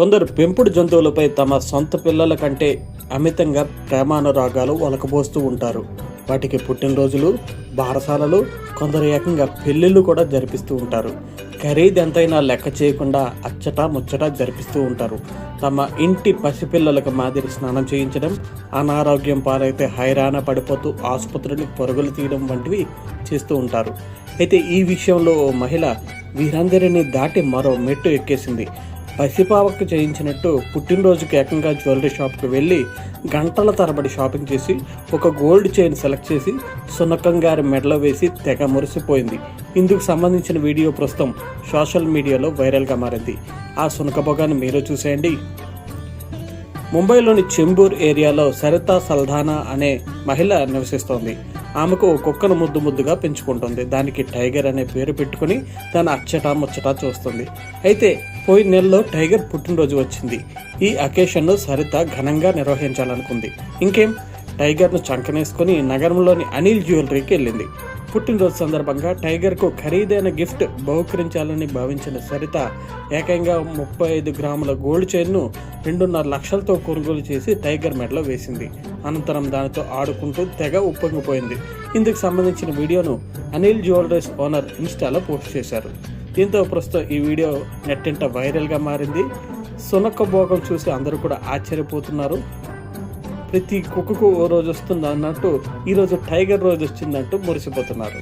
కొందరు పెంపుడు జంతువులపై తమ సొంత పిల్లల కంటే అమితంగా ప్రేమానురాగాలు ఒలకబోస్తూ ఉంటారు. వాటికి పుట్టినరోజులు బారసాలలు కొందరు ఏకంగా పెళ్ళిళ్ళు కూడా జరిపిస్తూ ఉంటారు. ఖరీదు ఎంతైనా లెక్క చేయకుండా అచ్చట ముచ్చట జరిపిస్తూ ఉంటారు. తమ ఇంటి పసిపిల్లలకు మాదిరి స్నానం చేయించడం అనారోగ్యం పాలైతే హైరాణ పడిపోతూ ఆసుపత్రిని పొరుగులు తీయడం వంటివి చేస్తూ ఉంటారు. అయితే ఈ విషయంలో ఓ మహిళ వీరందరినీ దాటి మరో మెట్టు ఎక్కేసింది. పసిపావకు చేయించినట్టు పుట్టినరోజుకి ఏకంగా జ్యువెలరీ షాప్కి వెళ్ళి గంటల తరబడి షాపింగ్ చేసి ఒక గోల్డ్ చైన్ సెలెక్ట్ చేసి సునకం గారి మెడలో వేసి తెగ మురిసిపోయింది. ఇందుకు సంబంధించిన వీడియో ప్రస్తుతం సోషల్ మీడియాలో వైరల్గా మారింది. ఆ సునకబొగాన్ని మీరు చూసేయండి. ముంబైలోని చెంబూర్ ఏరియాలో సరితా సల్దానా అనే మహిళ నివసిస్తోంది. ఆమెకు ఓ కుక్కను ముద్దు ముద్దుగా పెంచుకుంటుంది. దానికి టైగర్ అనే పేరు పెట్టుకుని దాని అచ్చటా ముచ్చటా చూస్తుంది. అయితే పోయిన నెలలో టైగర్ పుట్టినరోజు వచ్చింది. ఈ అకేషన్ను సరిత ఘనంగా నిర్వహించాలనుకుంది. ఇంకేం? టైగర్ను చంకనేసుకుని నగరంలోని అనిల్ జ్యువెలరీకి వెళ్ళింది. పుట్టినరోజు సందర్భంగా టైగర్కు ఖరీదైన గిఫ్ట్ బహుకరించాలని భావించిన సరిత ఏకంగా ముప్పై ఐదు గ్రాముల గోల్డ్ చైన్ను రెండున్నర లక్షలతో కొనుగోలు చేసి టైగర్ మెడలో వేసింది. అనంతరం దానితో ఆడుకుంటూ తెగ ఉప్పొంగిపోయింది. ఇందుకు సంబంధించిన వీడియోను అనిల్ జ్యువెలరీస్ ఓనర్ ఇన్స్టాలో పోస్ట్ చేశారు. దీంతో ప్రస్తుతం ఈ వీడియో నెట్టింట వైరల్గా మారింది. సునక్క భోగం చూసి అందరూ కూడా ఆశ్చర్యపోతున్నారు. ప్రతి కుక్కకు ఓ రోజు వస్తుంది అన్నట్టు ఈరోజు టైగర్ రోజు వచ్చిందంటూ మురిసిపోతున్నారు.